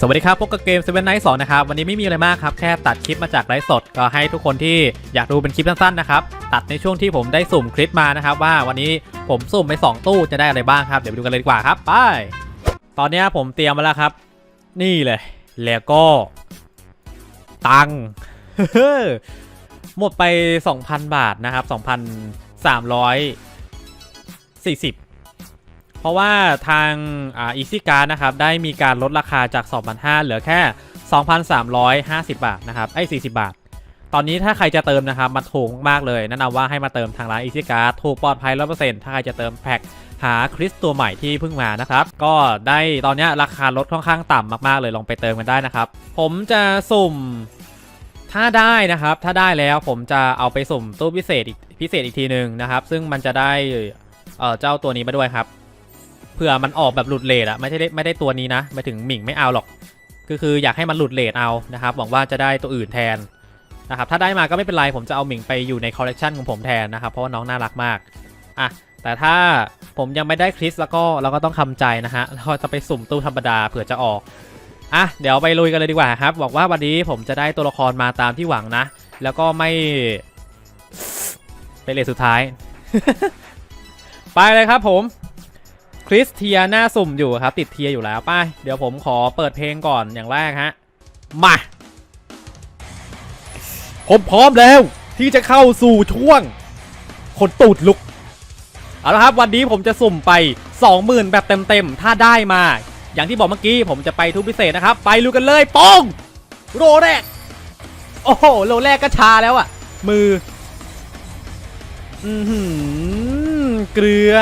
สวัสดีครับพบกับเกม Seven Night 2นะครับ วันนี้ไม่มีอะไรมากครับ แค่ตัดคลิปมาจากไลฟ์สด ก็ให้ทุกคนที่อยากดูเป็นคลิปสั้นๆนะครับ ตัดในช่วงที่ผมได้สุ่มคลิปมานะครับ ว่าวันนี้ผมสุ่มไป 2 ตู้จะได้อะไรบ้างครับ เดี๋ยวไปดูกันเลยดีกว่าครับไป ตอนนี้ผมเตรียมมาแล้วครับ นี่เลย แล้วก็ ตังหมดไป 2,000 บาทนะครับ 2,340 ราะว่าทางอ่า Easy Card นะครับได้มีการลดราคาจาก 2,500 เหลือแค่ 2,350 บาทนะครับไอ้40 บาท ตอนนี้ถ้าใครจะเติมนะครับมันถูกมากเลยแนะนำว่าให้มาเติมทางร้าน Easy Card ถูกปลอดภัย 100%ถ้าใครจะเติมแพ็คหาคริสตัวใหม่ที่เพิ่งมานะครับ ก็ได้ตอนนี้ราคาลดค่อนข้างต่ำมากๆเลยลองไปเติมกันได้นะครับ ผมจะสุ่มถ้าได้นะครับ ถ้าได้แล้วผมจะเอาไปสุ่มตู้พิเศษอีพิเศษอีกทีหนึ่งนะครับ ซึ่งมันจะได้เเจ้าตัวนี้มาด้วยครับ เผื่อมันออกแบบหลุดเลทอะไม่ใช่ได้ไม่ได้ตัวนี้นะไม่ถึงหมิงไม่เอาหรอกก็คืออยากให้มันหลุดเลทเอานะครับหวังว่าจะได้ตัวอื่นแทนนะครับถ้าได้มาก็ไม่เป็นไรผมจะเอาหมิงไปอยู่ในคอลเลกชันของผมแทนนะครับเพราะว่าน้องน่ารักมากอะแต่ถ้าผมยังไม่ได้คริสแล้วก็เราก็ต้องทำใจนะฮะเราจะไปสุ่มตู้ธรรมดาเผื่อจะออกอะเดี๋ยวไปลุยกันเลยดีกว่าครับบอกว่าวันนี้ผมจะได้ตัวละครมาตามที่หวังนะ แล้วก็ไม่เป็นเลทสุดท้าย ไปเลยครับผม คริสเทียหน้าสุ่มอยู่ครับ ติดเทียอยู่แล้วไป้าเดี๋ยวผมขอเปิดเพลงก่อนอย่างแรกฮะ มา ผมพร้อมแล้วที่จะเข้าสู่ช่วงคนตูดลุก เอาละครับวันนี้ผมจะสุ่มไป 20,000 แบบเต็มๆ ถ้าได้มา อย่างที่บอกเมื่อกี้ผมจะไปทุกพิเศษนะครับ ไปลุยกันเลยปองโรแรก โอ้โหโรแรกก็ชาแล้วอะมือ อือหือเกลือ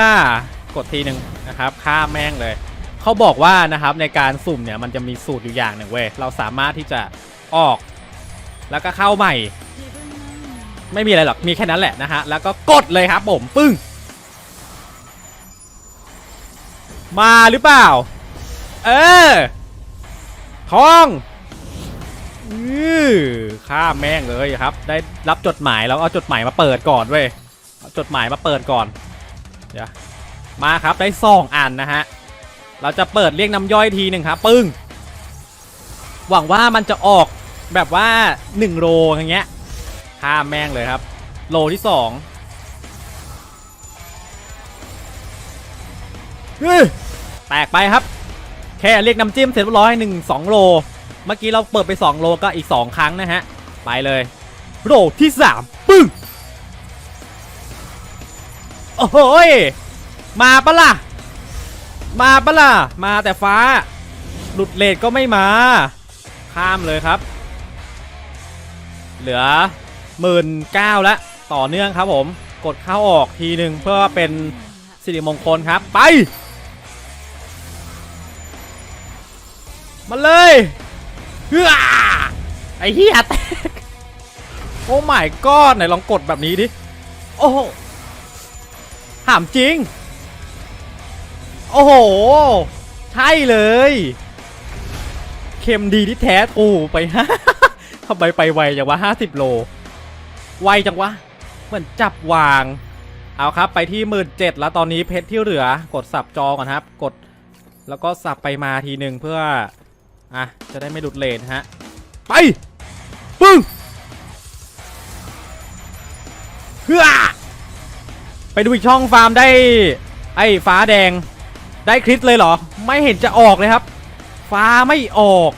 กดทีหนึ่ง นะครับข้าแม่งเลย เขาบอกว่านะครับในการสุ่มเนี่ยมันจะมีสูตรอยู่อย่างหนึ่งเว้ยเราสามารถที่จะออก แล้วก็เข้าใหม่ ไม่มีอะไรหรอกมีแค่นั้นแหละนะฮะแล้วก็กดเลยครับผมปึ้ง มาหรือเปล่า เออทองอือข้าแม่งเลยครับ ได้รับจดหมายแล้วเอาจดหมายมาเปิดก่อนเว้ยเอาจดหมายมาเปิดก่อน เดี๋ยว มาครับได้สองอันนะฮะเราจะเปิดเรียกน้ำย่อยทีหนึ่งครับปึ้งหวังว่ามันจะออกแบบว่า 1 โลอย่างเงี้ยข้ามแม่งเลยครับ โลที่2เฮ้ยแตกไปครับ แค่เรียกน้ำจิ้มเสร็จร้อยหนึ่งสองโล เมื่อกี้เราเปิดไป 2 โลก็อีก 2 ครั้งนะฮะ ไปเลย โลที่ 3 ปึ้ง โอ้โห มาปะล่ะ มาปะล่ะ มาแต่ฟ้า หลุดเลทก็ไม่มา ข้ามเลยครับ เหลือหมื่นเก้าล้วต่อเนื่องครับผม กดเข้าออกทีหนึ่งเพื่อเป็นสิริมงคลครับ ไป มาเลยเฮ้อไอ้เหี้ยแตก โอ้ my god ไหนลองกดแบบนี้ดิ โอ้โหถามจริง โอ้โห ใช่เลยเค็มดีที่แท้ถูไปฮะทำไมไปไวจังวะ50โล ไวจังวะ เหมือนจับวาง เอาครับไปที่หมื่นเจ็ดแล้วตอนนี้เพชรที่เหลือ กดสับจอก่อนครับ กดแล้วก็สับไปมาทีหนึ่งเพื่อ อะ จะได้ไม่หลุดเลนฮะ ไป ปึ้งเฮือไปดูอีกช่องฟาร์มได้ ไอ้ฟ้าแดง ได้คริสเลยเหรอ ไม่เห็นจะออกเลยครับ ฟ้าไม่ออก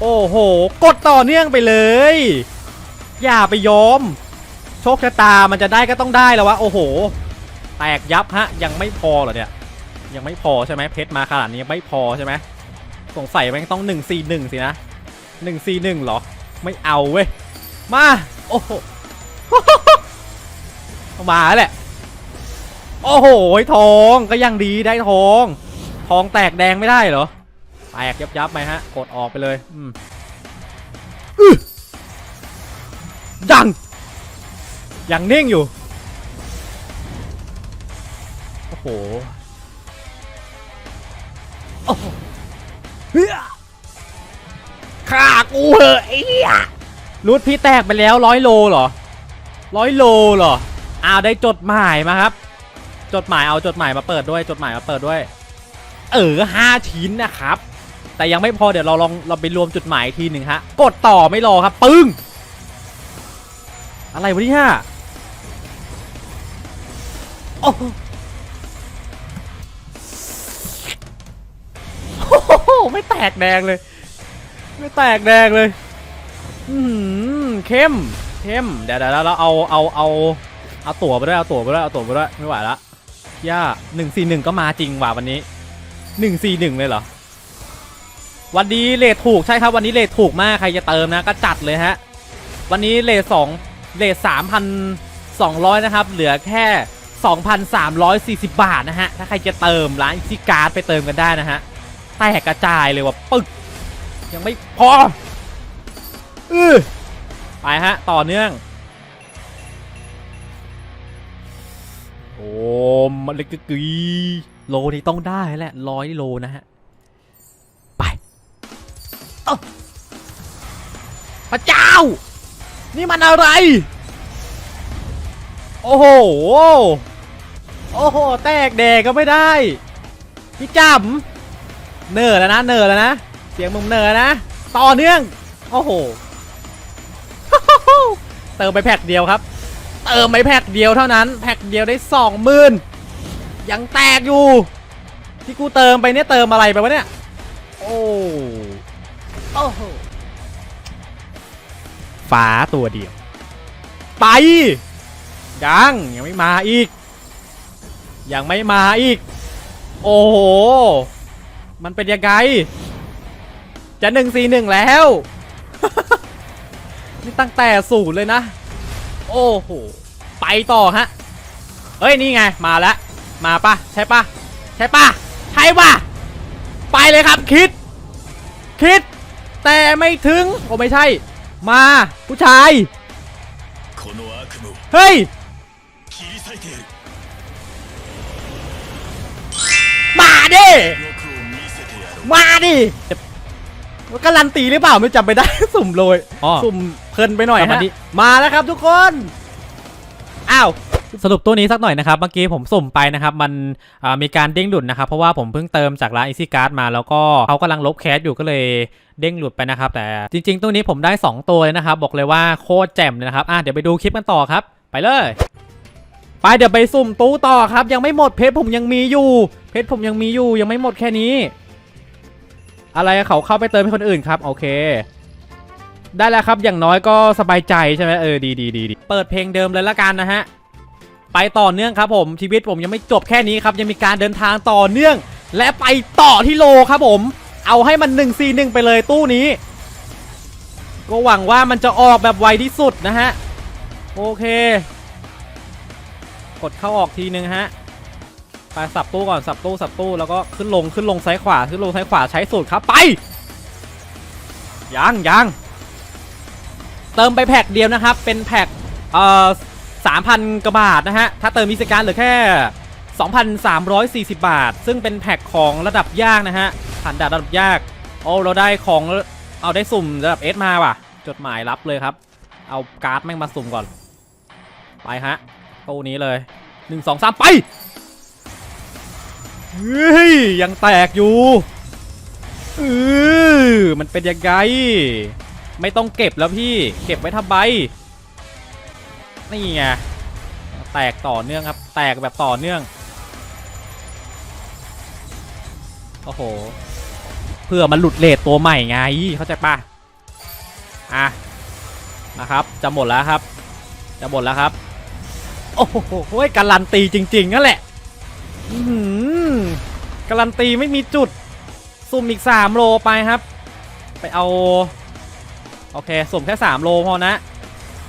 โอ้โห กดต่อเนื่องไปเลย อย่าไปยอม โชคชะตามันจะได้ก็ต้องได้แล้ววะ โอ้โห แตกยับฮะ ยังไม่พอเหรอเนี่ย ยังไม่พอใช่ไหมเพชรมาขนาดนี้ไม่พอใช่ไหมสงสัยมันต้อง 1 4 1 สินะ 1 4 1เหรอ ไม่เอาเว้ย มา โอ้โหมาแล้วแหละ โอ้โหทองก็ยังดีได้ทอง ทองแตกแดงไม่ได้เหรอ แตกยับยับไปฮะ กดออกไปเลย อืมดังยังนิ่งอยู่ โอ้โหโอ้โหเฮ้ยฆ่ากูเหอะไอ้เหี้ยรูทพี่แตกไปแล้วร้อยโลเหรอร้อยโลเหรออ้าวได้จดหมายมาครับ จดหมายเอาจดหมายมาเปิดด้วย จดหมายมาเปิดด้วย เออห้าชิ้นนะครับ แต่ยังไม่พอเดี๋ยวเราลองเราไปรวมจดหมายทีหนึ่งฮะ กดต่อไม่รอครับ ปึ้ง อะไรวะเนี่ยโอ้โหโอ้โหไม่แตกแดงเลย ไม่แตกแดงเลย อืมเข้ม เข้ม เดี๋ยวเดี๋ยวเราเอาเอาเอาเอาตั๋วไปด้วยเอาตั๋วไปด้วยเอาตั๋วไปด้วยไม่ไหวละ ย่าหนึ่งสี่หนึ่งก็มาจริงว่ะวันนี้หนึ่งสี่หนึ่งเลยเหรอ วันนี้เลทถูกใช่ครับ วันนี้เลทถูกมากใครจะเติมนะก็จัดเลยฮะ วันนี้เลทสองเลทสามพันสองร้อยนะครับ เหลือแค่สองพันสามร้อยสี่สิบบาทนะฮะ ถ้าใครจะเติมร้านซิการ์ดไปเติมกันได้นะฮะ แตกกระจายเลยว่ะปึ๊ก ยังไม่พอ อือไปฮะ ต่อเนื่อง โอ้มันเล็กกึยโลนี้ต้องได้แหละร้อยโลนะฮะ ไปพระเจ้า นี่มันอะไร โอ้โห โอ้โห แตกแดกก็ไม่ได้ พี่จำเนอร์แล้วนะ เนอร์แล้วนะ เสียงมึงเนอร์นะ ต่อเนื่อง โอ้โห เติมไปแพ็กเดียวครับ เติมไปแพ็กเดียวเท่านั้น แพ็กเดียวได้สองหมื่นยังแตกอยู่ ที่กูเติมไปเนี่ยเติมอะไรไปวะเนี่ย โอ้โอ้โหฟ้าตัวเดียว ไป ยังยังไม่มาอีก ยังไม่มาอีก โอ้โห มันเป็นยังไง จะหนึ่งสี่หนึ่งแล้ว นี่ตั้งแต่ศูนย์เลยนะ โอ้โห ไปต่อฮะ เอ้ย นี่ไง มาแล้ว มาปะใช่ปะใช่ปะใช่ปะไปเลยครับคิด คิด แต่ไม่ถึงโอไม่ใช่ มาผู้ชาย เฮ้ยมาดิ มาดิ การันตีหรือเปล่าไม่จำไปได้ สุ่มโรยสุ่มเพลินไปหน่อยครับวัฮะนนี้ มาแล้วครับทุกคนอ้าวสรุปตัวนี้สักหน่อยนะครับเมื่อกี้ผมสุ่มไปนะครับมันอ่ามีการเด้งหลุดนะครับเพราะว่าผมเพิ่งเติมจากร้าน Easy Card มาแล้วก็เขากำลังลบแคสอยู่ก็เลยเด้งหลุดไปนะครับแต่จริง ๆ ตัวนี้ผมได้ 2 ตัวเลยนะครับบอกเลยว่าโคตรแจ่มเลยนะครับอะเดี๋ยวไปดูคลิปกันต่อครับ ไปเลย ไปเดี๋ยวไปสุ่มตู้ต่อครับ ยังไม่หมดเพชรผมยังมีอยู่ เพชรผมยังมีอยู่ยังไม่หมดแค่นี้ อะไรเขาเข้าไปเติมให้คนอื่นครับโอเค ได้แล้วครับอย่างน้อยก็สบายใจใช่ไหมเออดีดีดีดีเปิดเพลงเดิมเลยละกันนะฮะไปต่อเนื่องครับผมชีวิตผมยังไม่จบแค่นี้ครับยังมีการเดินทางต่อเนื่อง และไปต่อที่โลครับผม เอาให้มัน1 4 1ไปเลยตู้นี้ ก็หวังว่ามันจะออกแบบไวที่สุดนะฮะโอเค กดเข้าออกทีนึงฮะ ไปสับตู้ก่อนสับตู้สับตู้แล้วก็ขึ้นลงขึ้นลงซ้ายขวาขึ้นลงซ้ายขวาใช้สูตรครับไปยังยังเติมไปแพ็กเดียวนะครับ เป็นแพ็กเอ่อสามพันกว่าบาทนะฮะถ้าเติมมีสการเหลือแค่ 2,340 บาท ซึ่งเป็นแพ็กของระดับยากนะฮะผ่านด่านระดับยากโอ้เราได้ของเอาได้สุ่มระดับ S มาว่ะ จดหมายรับเลยครับ เอาการ์ดแม่งมาสุ่มก่อน ไปฮะตู้นี้เลย 1 2 3 ไป เฮ้ยยังแตกอยู่เออมันเป็นยังไง ไม่ต้องเก็บแล้วพี่ เก็บไว้ทำไมนี่ไงแตกต่อเนื่องครับ แตกแบบต่อเนื่อง โอ้โห เพื่อมันหลุดเลทตัวใหม่ไง เข้าใจปะอะ นะครับ จะหมดแล้วครับ จะหมดแล้วครับ โอ้โหการันตีจริง ๆ นั่นแหละ อื้อหือ การันตีไม่มีจุด สุ่มอีก 3 โลไปครับ ไปเอา โอเค สุ่มแค่ 3 โลพอนะ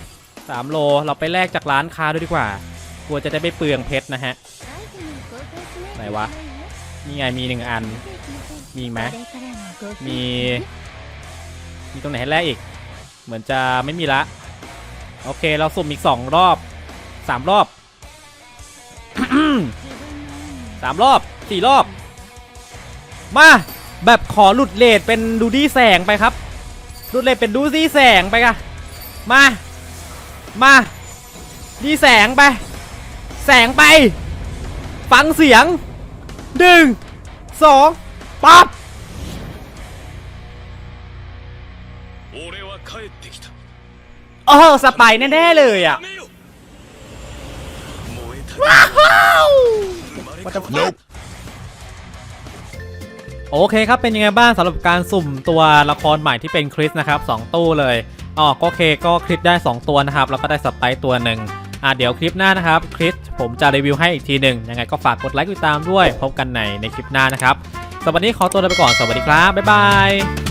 3 โลเราไปแลกจากร้านค้าด้วยดีกว่ากลัวจะได้ไม่เปลืองเพชรนะฮะ ไหนวะ นี่ไงมีหนึ่งอัน มีไหมมี มีตรงไหนให้แลกอีก เหมือนจะไม่มีละ โอเคเราสุ่มอีก 2 รอบ 3 รอบสามรอบสี่รอบ มาแบบขอหลุดเลดเป็นดูดี้แสงไปครับหลุดเลดเป็นดูดี้แสงไปกะมามาดีแสงไป แสงไป ฟังเสียงหนึ่งสองปั๊บโอ้สไปแน่ๆเลยอะว้าว What the fuck โอเคครับเป็นยังไงบ้างสำหรับการสุ่มตัวละครใหม่ที่เป็นคริสนะครับสองตู้เลยอ๋อก็โอเคก็คริสได้ 2 ตัวนะครับแล้วก็ได้สไปร์ตัวหนึ่งอะเดี๋ยวคลิปหน้านะครับคริสผมจะรีวิวให้อีกทีหนึ่งยังไงก็ฝากกดไลค์กดติดตามด้วย พบกันในในคลิปหน้านะครับสำหรับวันนี้ขอตัวลาไปก่อนสวัสดีครับบ๊ายบาย